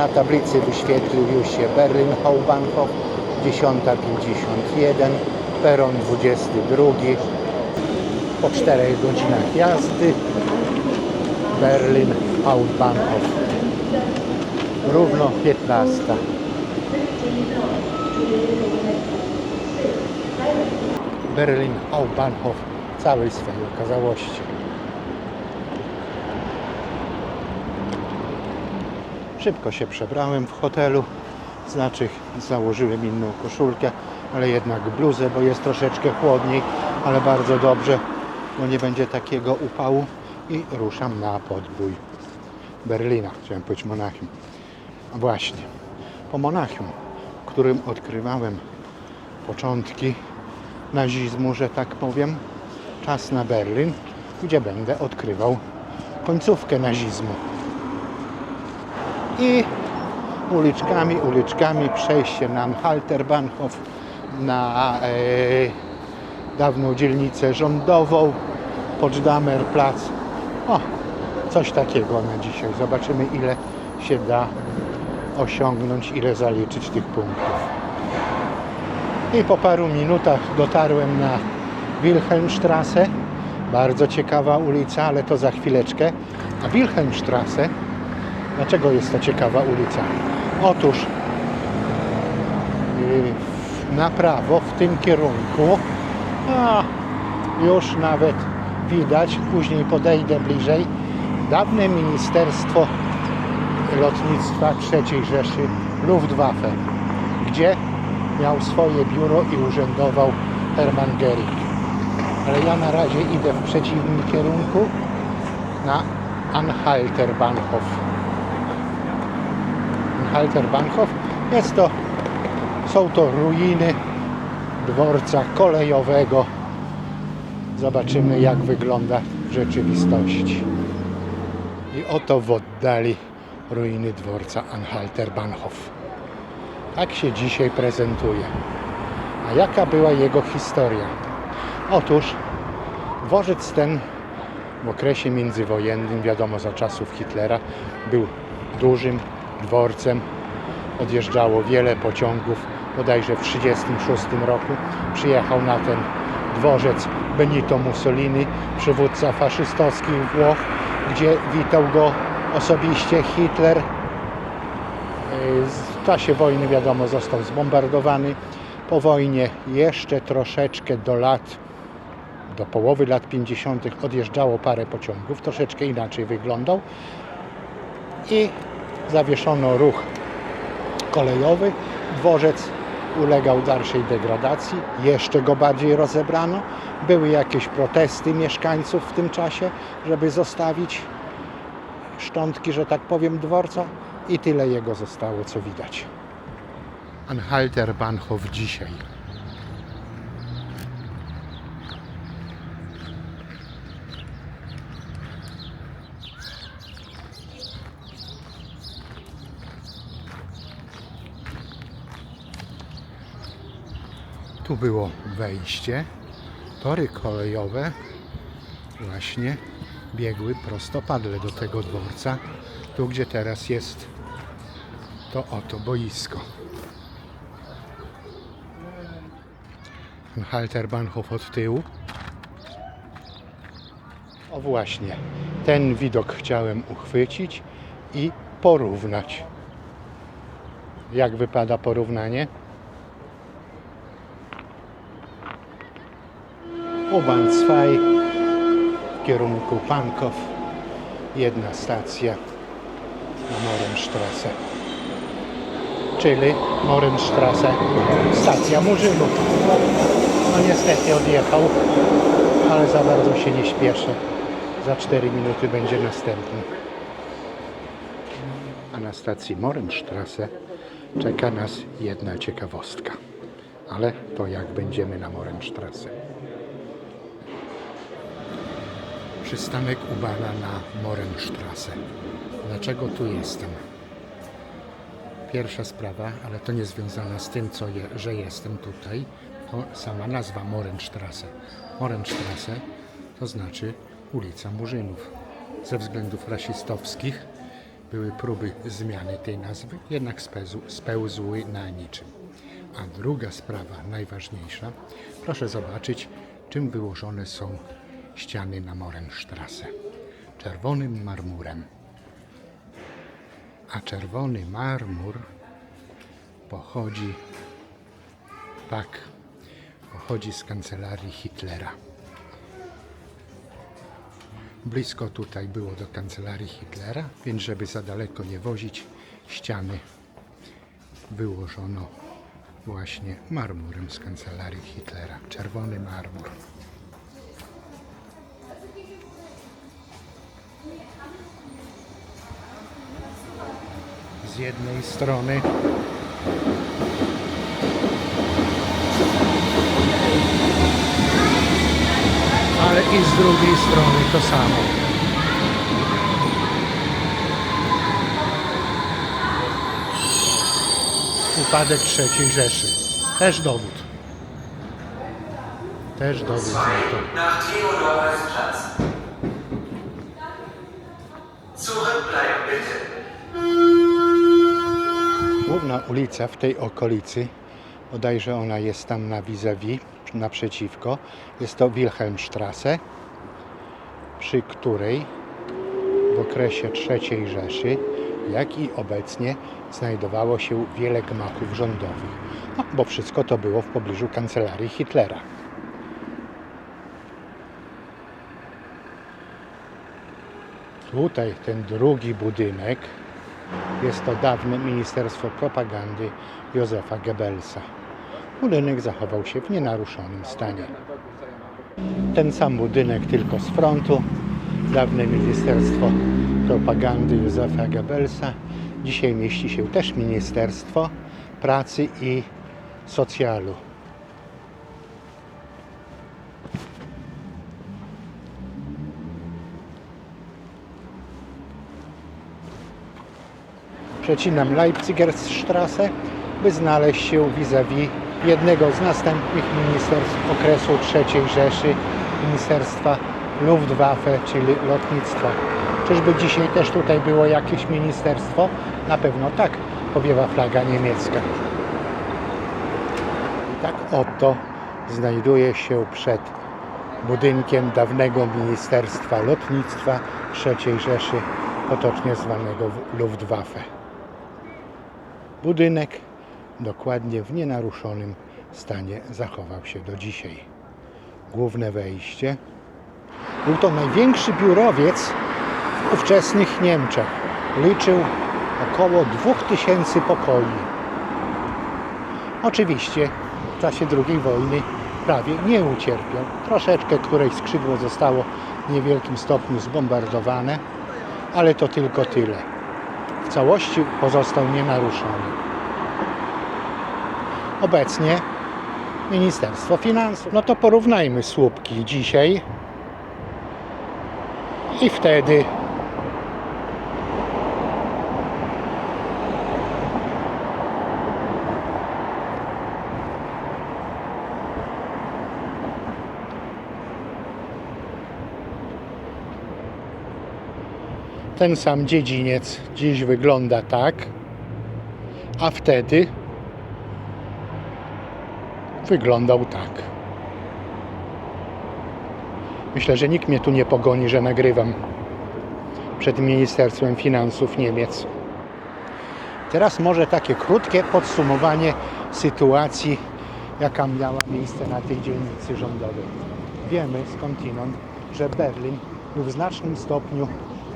Na tablicy wyświetlił już się Berlin Hauptbahnhof 10.51, peron 22. Po 4 godzinach jazdy Berlin Hauptbahnhof. Równo 15. Berlin Hauptbahnhof całej swojej okazałości. Szybko się przebrałem w hotelu, znaczy założyłem inną koszulkę, ale jednak bluzę, bo jest troszeczkę chłodniej, ale bardzo dobrze, bo nie będzie takiego upału i ruszam na podbój Berlina, chciałem powiedzieć Monachium. Właśnie, po Monachium, w którym odkrywałem początki nazizmu, że tak powiem, czas na Berlin, gdzie będę odkrywał końcówkę nazizmu. I uliczkami, uliczkami przejście na Halterbahnhof, na e, dawną dzielnicę rządową, Potsdamer Plac. O, coś takiego na dzisiaj. Zobaczymy ile się da osiągnąć, ile zaliczyć tych punktów. I po paru minutach dotarłem na Wilhelmstrasse. Bardzo ciekawa ulica, ale to za chwileczkę. A Wilhelmstrasse, dlaczego jest to ciekawa ulica? Otóż yy, na prawo w tym kierunku, a już nawet widać, później podejdę bliżej, dawne Ministerstwo Lotnictwa III Rzeszy Luftwaffe, gdzie miał swoje biuro i urzędował Hermann Göring. Ale ja na razie idę w przeciwnym kierunku na Anhalter Bahnhof jest to, są to ruiny dworca kolejowego. Zobaczymy jak wygląda w rzeczywistości. I oto w oddali ruiny dworca Anhalter Bahnhof. Tak się dzisiaj prezentuje. A jaka była jego historia? Otóż dworzec ten w okresie międzywojennym, wiadomo za czasów Hitlera, był dużym dworcem. Odjeżdżało wiele pociągów. Bodajże w 1936 roku przyjechał na ten dworzec Benito Mussolini, przywódca faszystowskich Włoch, gdzie witał go osobiście Hitler. W czasie wojny, wiadomo, został zbombardowany. Po wojnie jeszcze troszeczkę do lat, do połowy lat 50. odjeżdżało parę pociągów, troszeczkę inaczej wyglądał i zawieszono ruch kolejowy. Dworzec ulegał dalszej degradacji, jeszcze go bardziej rozebrano. Były jakieś protesty mieszkańców w tym czasie, żeby zostawić szczątki, że tak powiem, dworca i tyle jego zostało, co widać. Anhalter Bahnhof dzisiaj. Tu było wejście. Tory kolejowe właśnie biegły prostopadle do tego dworca. Tu, gdzie teraz jest to oto boisko. Halterbahnhof od tyłu. O właśnie, ten widok chciałem uchwycić i porównać. Jak wypada porównanie? U-Bahn 2 w kierunku Pankow. Jedna stacja na Morenstrasse. Czyli Morenstrasse, stacja Murzynów. No niestety odjechał, ale za bardzo się nie śpieszę. Za 4 minuty będzie następny. A na stacji Morenstrasse czeka nas jedna ciekawostka. Ale to jak będziemy na Morenstrasse. Przystanek Ubana na Morenstrasse. Dlaczego tu jestem? Pierwsza sprawa, ale to nie związana z tym, co je, że jestem tutaj, to sama nazwa Morenstrasse. Morenstrasse to znaczy ulica Murzynów. Ze względów rasistowskich były próby zmiany tej nazwy, jednak spełzł, spełzły na niczym. A druga sprawa, najważniejsza, proszę zobaczyć, czym wyłożone są ściany na Morenstrasse. Czerwonym marmurem. A czerwony marmur pochodzi, tak, pochodzi z kancelarii Hitlera. Blisko tutaj było do kancelarii Hitlera, więc żeby za daleko nie wozić, ściany wyłożono właśnie marmurem z kancelarii Hitlera. Czerwony marmur. Z jednej strony ale i z drugiej strony to samo. Upadek III Rzeszy. Też dowód. Też dowód na to. Główna ulica w tej okolicy, bodajże ona jest tam na vis-a-vis, naprzeciwko, jest to Wilhelmstrasse, przy której w okresie III Rzeszy, jak i obecnie, znajdowało się wiele gmachów rządowych, no, bo wszystko to było w pobliżu kancelarii Hitlera. Tutaj ten drugi budynek jest to dawne Ministerstwo Propagandy Józefa Goebbelsa. Budynek zachował się w nienaruszonym stanie. Ten sam budynek tylko z frontu. Dawne Ministerstwo Propagandy Józefa Goebbelsa. Dzisiaj mieści się też Ministerstwo Pracy i Socjalu. Przecinam Leipzigerstrasse, by znaleźć się vis-a-vis jednego z następnych ministerstw okresu III Rzeszy, Ministerstwa Luftwaffe, czyli lotnictwa. Czyżby dzisiaj też tutaj było jakieś ministerstwo? Na pewno tak, powiewa flaga niemiecka. I tak oto znajduje się przed budynkiem dawnego Ministerstwa Lotnictwa III Rzeszy, potocznie zwanego Luftwaffe. Budynek dokładnie w nienaruszonym stanie zachował się do dzisiaj. Główne wejście. Był to największy biurowiec w ówczesnych Niemczech. Liczył około 2000 pokoi. Oczywiście w czasie II wojny prawie nie ucierpiał. Troszeczkę któreś skrzydło zostało w niewielkim stopniu zbombardowane, ale to tylko tyle całości pozostał nienaruszony. Obecnie Ministerstwo Finansów. No to porównajmy słupki dzisiaj i wtedy. Ten sam dziedziniec dziś wygląda tak, a wtedy wyglądał tak. Myślę, że nikt mnie tu nie pogoni, że nagrywam przed Ministerstwem Finansów Niemiec. Teraz może takie krótkie podsumowanie sytuacji, jaka miała miejsce na tej dzielnicy rządowej. Wiemy skądinąd, że Berlin był w znacznym stopniu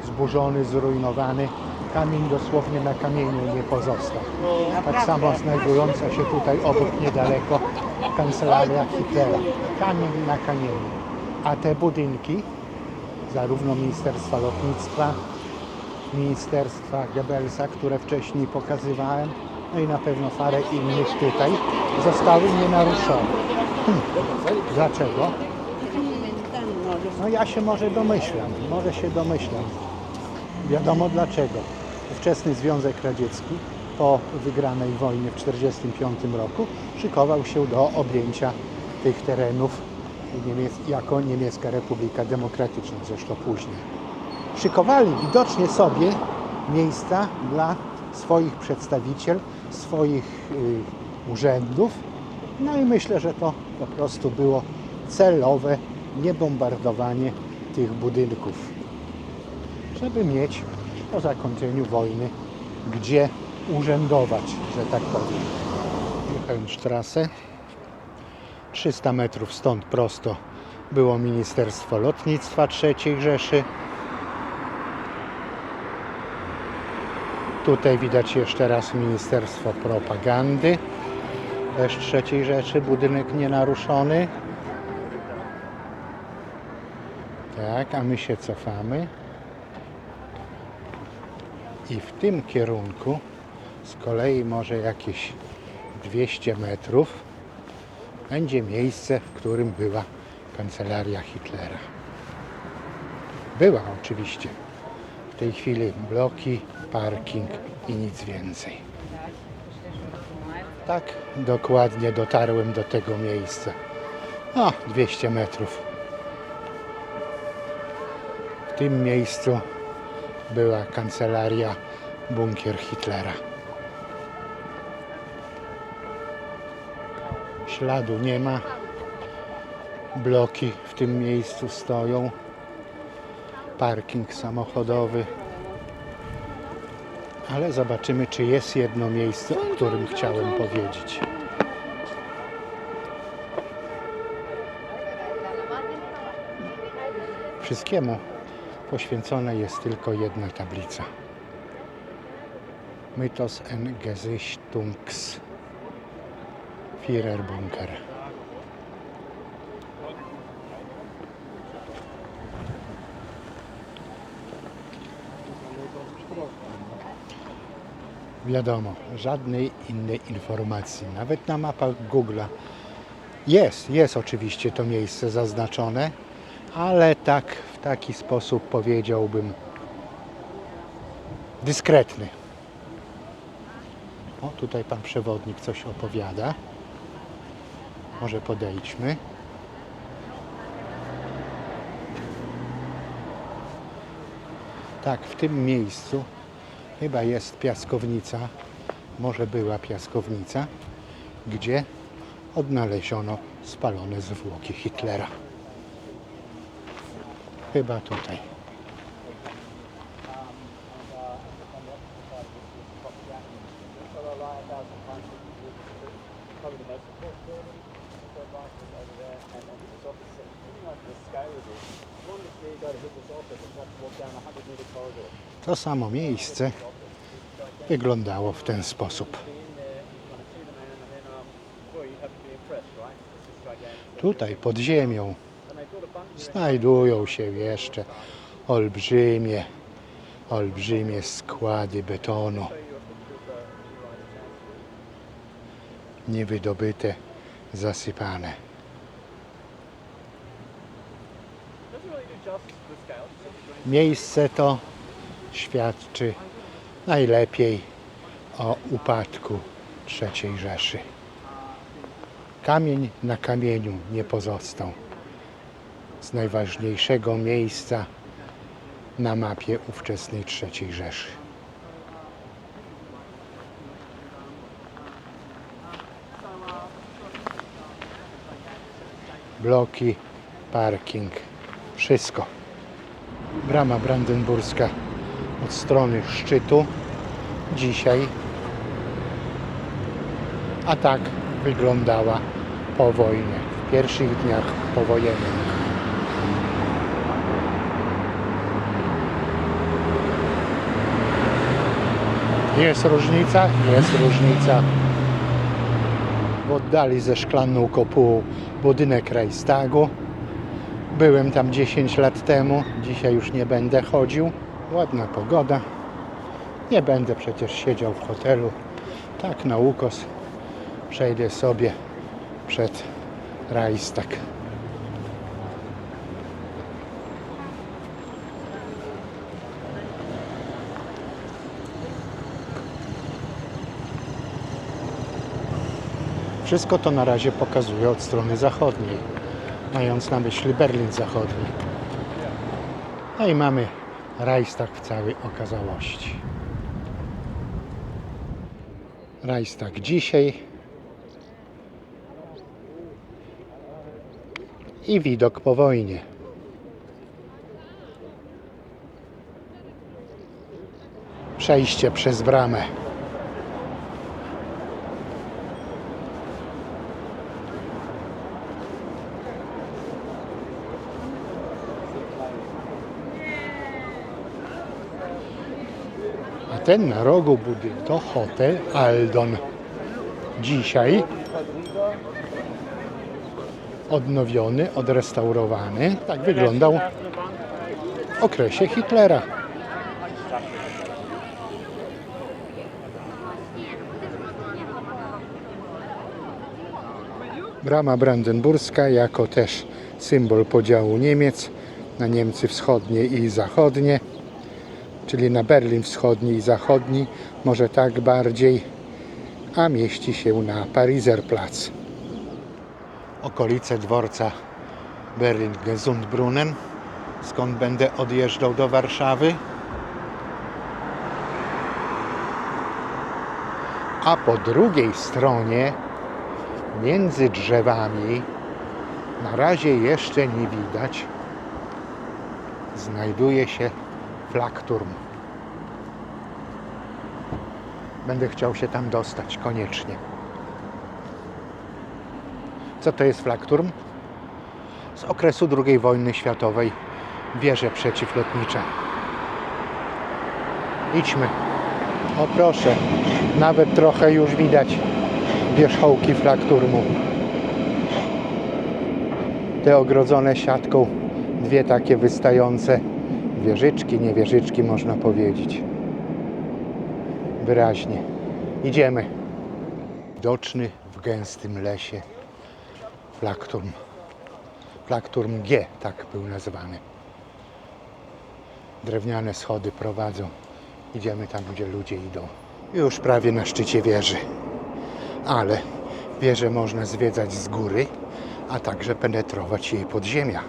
zburzony, zrujnowany. Kamień dosłownie na kamieniu nie pozostał. Tak samo znajdująca się tutaj obok niedaleko kancelaria Hitlera. Kamień na kamieniu. A te budynki, zarówno Ministerstwa Lotnictwa, Ministerstwa Goebbelsa, które wcześniej pokazywałem, no i na pewno parę innych tutaj, zostały nienaruszone. Hmm. Dlaczego? No ja się może domyślam, może się domyślam. Wiadomo dlaczego. Ówczesny Związek Radziecki po wygranej wojnie w 1945 roku szykował się do objęcia tych terenów jako Niemiecka Republika Demokratyczna, zresztą później. Szykowali widocznie sobie miejsca dla swoich przedstawicieli, swoich y, urzędów. No i myślę, że to po prostu było celowe niebombardowanie tych budynków, żeby mieć po zakończeniu wojny gdzie urzędować, że tak powiem. Wilhelmstrasse. 300 metrów stąd prosto było Ministerstwo Lotnictwa III Rzeszy. Tutaj widać jeszcze raz Ministerstwo Propagandy. Też III Rzeszy, budynek nienaruszony. Tak, a my się cofamy. I w tym kierunku z kolei może jakieś 200 metrów będzie miejsce, w którym była kancelaria Hitlera. Była oczywiście. W tej chwili bloki, parking i nic więcej. Tak, dokładnie dotarłem do tego miejsca. O, 200 metrów. W tym miejscu była kancelaria, bunkier Hitlera. Śladu nie ma. Bloki w tym miejscu stoją. Parking samochodowy. Ale zobaczymy, czy jest jedno miejsce, o którym chciałem powiedzieć. Wszystkiemu poświęcona jest tylko jedna tablica. Mythos en Gesichtungs Führerbunker. Wiadomo, żadnej innej informacji, nawet na mapach Google'a. Jest, jest oczywiście to miejsce zaznaczone, ale tak taki sposób powiedziałbym dyskretny. O, tutaj pan przewodnik coś opowiada. Może podejdźmy. Tak, w tym miejscu chyba jest piaskownica, może była piaskownica, gdzie odnaleziono spalone zwłoki Hitlera. Chyba tutaj. To samo miejsce wyglądało w ten sposób. Tutaj pod ziemią znajdują się jeszcze olbrzymie, olbrzymie składy betonu. Niewydobyte, zasypane. Miejsce to świadczy najlepiej o upadku III Rzeszy. Kamień na kamieniu nie pozostał z najważniejszego miejsca na mapie ówczesnej III Rzeszy. Bloki, parking, wszystko. Brama brandenburska od strony szczytu dzisiaj. A tak wyglądała po wojnie, w pierwszych dniach powojennych. Jest różnica? Jest różnica. W oddali ze szklaną kopułą budynek Reichstagu. Byłem tam 10 lat temu, dzisiaj już nie będę chodził. Ładna pogoda. Nie będę przecież siedział w hotelu. Tak na ukos przejdę sobie przed Reichstag. Wszystko to na razie pokazuje od strony zachodniej, mając na myśli Berlin Zachodni. No i mamy Reichstag w całej okazałości. Reichstag dzisiaj i widok po wojnie. Przejście przez bramę. Ten na rogu budynku to hotel Aldon. Dzisiaj odnowiony, odrestaurowany. Tak wyglądał w okresie Hitlera. Brama brandenburska jako też symbol podziału Niemiec na Niemcy wschodnie i zachodnie, czyli na Berlin wschodni i zachodni, może tak bardziej, a mieści się na Pariserplatz. Okolice dworca Berlin-Gesundbrunnen, skąd będę odjeżdżał do Warszawy. A po drugiej stronie między drzewami na razie jeszcze nie widać znajduje się Flakturm. Będę chciał się tam dostać koniecznie. Co to jest Flakturm? Z okresu II wojny światowej wieże przeciwlotnicze. Idźmy. O proszę, nawet trochę już widać wierzchołki Flakturmu. Te ogrodzone siatką, dwie takie wystające wieżyczki, nie wieżyczki można powiedzieć. Wyraźnie. Idziemy. Widoczny w gęstym lesie Flakturm. Flakturm G, tak był nazwany. Drewniane schody prowadzą. Idziemy tam, gdzie ludzie idą. Już prawie na szczycie wieży. Ale wieżę można zwiedzać z góry, a także penetrować jej podziemia.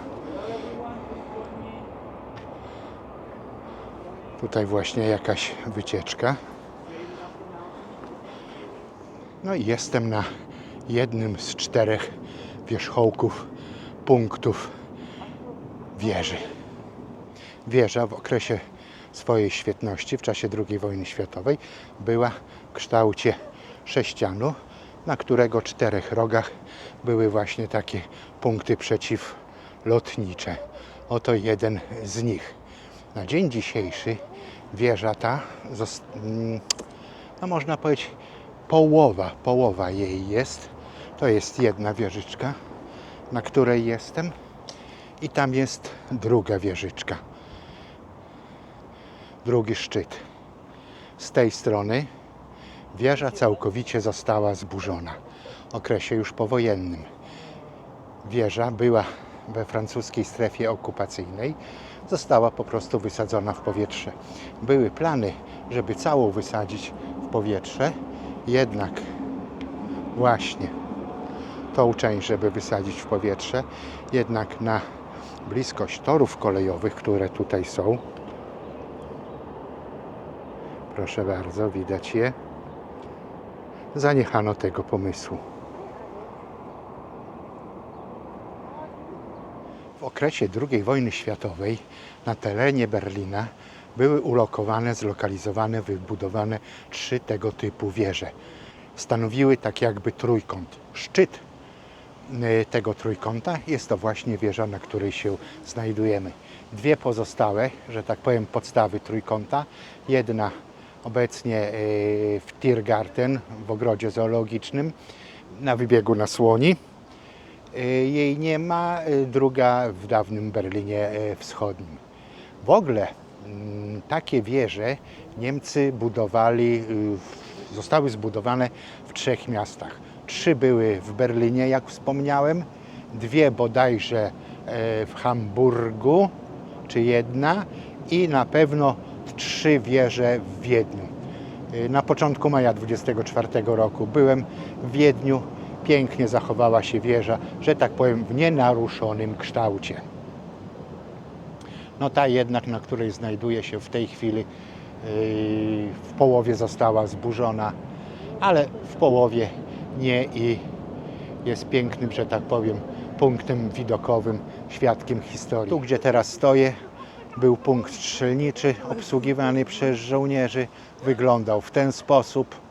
Tutaj właśnie jakaś wycieczka. No i jestem na jednym z czterech wierzchołków, punktów wieży. Wieża w okresie swojej świetności w czasie II wojny światowej była w kształcie sześcianu, na którego czterech rogach były właśnie takie punkty przeciwlotnicze. Oto jeden z nich. Na dzień dzisiejszy wieża ta, mm, no można powiedzieć, połowa, połowa jej jest. To jest jedna wieżyczka, na której jestem i tam jest druga wieżyczka. Drugi szczyt. Z tej strony wieża całkowicie została zburzona w okresie już powojennym. Wieża była we francuskiej strefie okupacyjnej, została po prostu wysadzona w powietrze. Były plany, żeby całą wysadzić w powietrze, jednak właśnie tą część, żeby wysadzić w powietrze, jednak na bliskość torów kolejowych, które tutaj są, proszę bardzo, widać je, zaniechano tego pomysłu. Okresie II wojny światowej na terenie Berlina były ulokowane, zlokalizowane, wybudowane trzy tego typu wieże. Stanowiły tak jakby trójkąt. Szczyt y, tego trójkąta jest to właśnie wieża, na której się znajdujemy. Dwie pozostałe, że tak powiem, podstawy trójkąta. Jedna obecnie y, w Tiergarten, w ogrodzie zoologicznym, na wybiegu na Słoni. Y, Jej nie ma, y, druga w dawnym Berlinie y, Wschodnim. W ogóle mm, takie wieże Niemcy budowali, zostały zbudowane w trzech miastach. Trzy były w Berlinie, jak wspomniałem, dwie bodajże w Hamburgu, czy jedna, i na pewno trzy wieże w Wiedniu. Na początku maja 24 roku byłem w Wiedniu. Pięknie zachowała się wieża, że tak powiem, w nienaruszonym kształcie. No ta jednak, na której znajduje się w tej chwili, yy, w połowie została zburzona, ale w połowie nie i jest pięknym, że tak powiem, punktem widokowym, świadkiem historii. Tu, gdzie teraz stoję, był punkt strzelniczy obsługiwany przez żołnierzy. Wyglądał w ten sposób.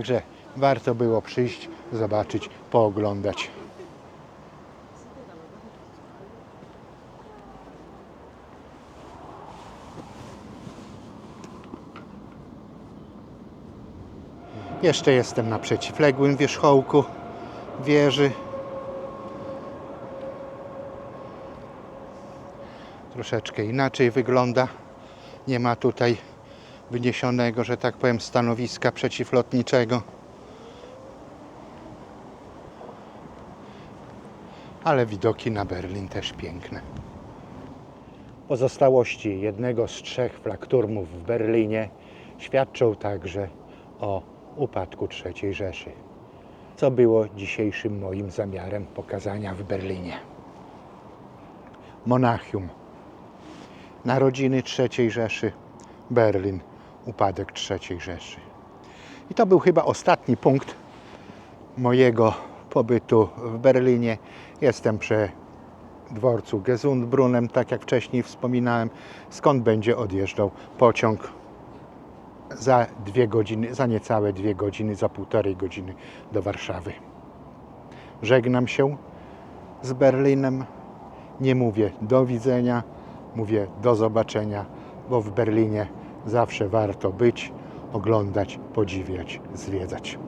Także warto było przyjść, zobaczyć, pooglądać. Jeszcze jestem na przeciwległym wierzchołku wieży. Troszeczkę inaczej wygląda. Nie ma tutaj wyniesionego, że tak powiem, stanowiska przeciwlotniczego. Ale widoki na Berlin też piękne. Pozostałości jednego z trzech flakturmów w Berlinie świadczą także o upadku III Rzeszy, co było dzisiejszym moim zamiarem pokazania w Berlinie. Monachium, narodziny III Rzeszy, Berlin, upadek III Rzeszy. I to był chyba ostatni punkt mojego pobytu w Berlinie. Jestem przy dworcu Gesundbrunnen, tak jak wcześniej wspominałem, skąd będzie odjeżdżał pociąg za dwie godziny, za niecałe dwie godziny, za półtorej godziny do Warszawy. Żegnam się z Berlinem. Nie mówię do widzenia, mówię do zobaczenia, bo w Berlinie zawsze warto być, oglądać, podziwiać, zwiedzać.